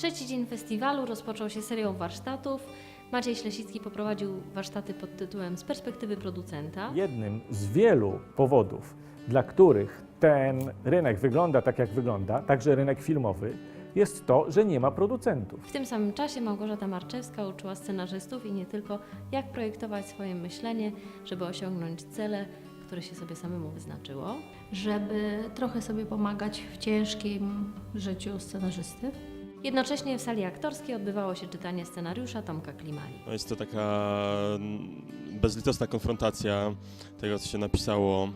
Trzeci dzień festiwalu rozpoczął się serią warsztatów. Maciej Ślesicki poprowadził warsztaty pod tytułem Z perspektywy producenta. Jednym z wielu powodów, dla których ten rynek wygląda tak, jak wygląda, także rynek filmowy, jest to, że nie ma producentów. W tym samym czasie Małgorzata Marczewska uczyła scenarzystów i nie tylko, jak projektować swoje myślenie, żeby osiągnąć cele, które się sobie samemu wyznaczyło. żeby trochę sobie pomagać w ciężkim życiu scenarzysty. Jednocześnie w sali aktorskiej odbywało się czytanie scenariusza Tomka Klimali. No jest to taka mm, bezlitosna konfrontacja tego, co się napisało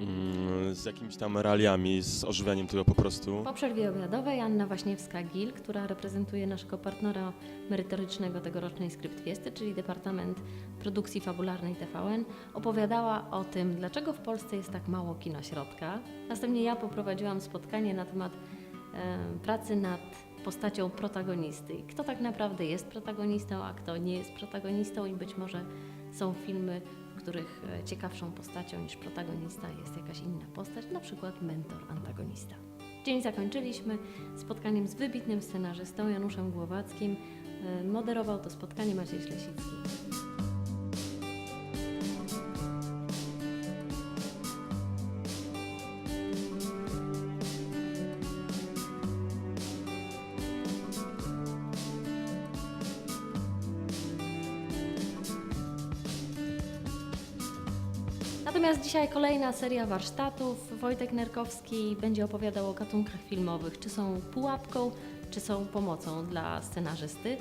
mm, z jakimiś tam realiami, z ożywianiem tego po prostu. Po przerwie obiadowej Anna Waśniewska-Gil, która reprezentuje naszego partnera merytorycznego tegorocznej Skryptwiesty, czyli Departament Produkcji Fabularnej TVN, opowiadała o tym, dlaczego w Polsce jest tak mało kina środka. Następnie ja poprowadziłam spotkanie na temat e, pracy nad postacią protagonisty. Kto tak naprawdę jest protagonistą, a kto nie jest protagonistą i być może są filmy, w których e, ciekawszą postacią niż protagonista jest jakaś inna postać, na przykład mentor, antagonista. Dzień zakończyliśmy spotkaniem z wybitnym scenarzystą Januszem Głowackim. E, Moderował to spotkanie Maciej Ślesicki. Natomiast dzisiaj kolejna seria warsztatów. Wojtek Nerkowski będzie opowiadał o gatunkach filmowych, czy są pułapką, czy są pomocą dla scenarzysty.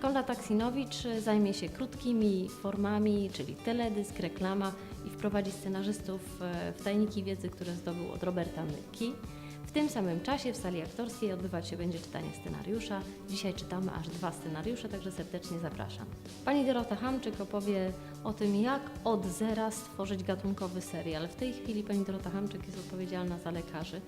Konrad Taksinowicz zajmie się krótkimi formami, czyli teledysk, reklama i wprowadzi scenarzystów e, w tajniki wiedzy, które zdobył od Roberta Myki. Tym samym czasie w sali aktorskiej odbywać się będzie czytanie scenariusza. Dzisiaj czytamy aż dwa scenariusze, także serdecznie zapraszam. Pani Dorota Hamczyk opowie o tym, jak od zera stworzyć gatunkowy serial. W tej chwili pani Dorota Hamczyk jest odpowiedzialna za lekarzy.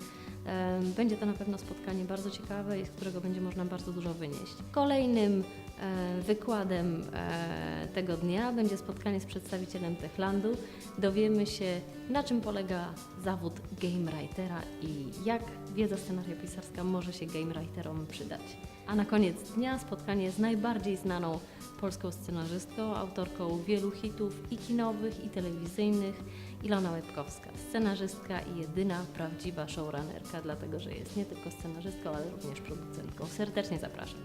Będzie to na pewno spotkanie bardzo ciekawe i z którego będzie można bardzo dużo wynieść. Kolejnym e, wykładem e, tego dnia będzie spotkanie z przedstawicielem Techlandu. Dowiemy się, na czym polega zawód game writera i jak wiedza scenariopisarska może się game writerom przydać. A na koniec dnia spotkanie z najbardziej znaną polską scenarzystką, autorką wielu hitów i kinowych, i telewizyjnych, Ilona Łebkowska, scenarzystka i jedyna prawdziwa showrunnerka, dlatego że jest nie tylko scenarzystką, ale również producentką. Serdecznie zapraszam.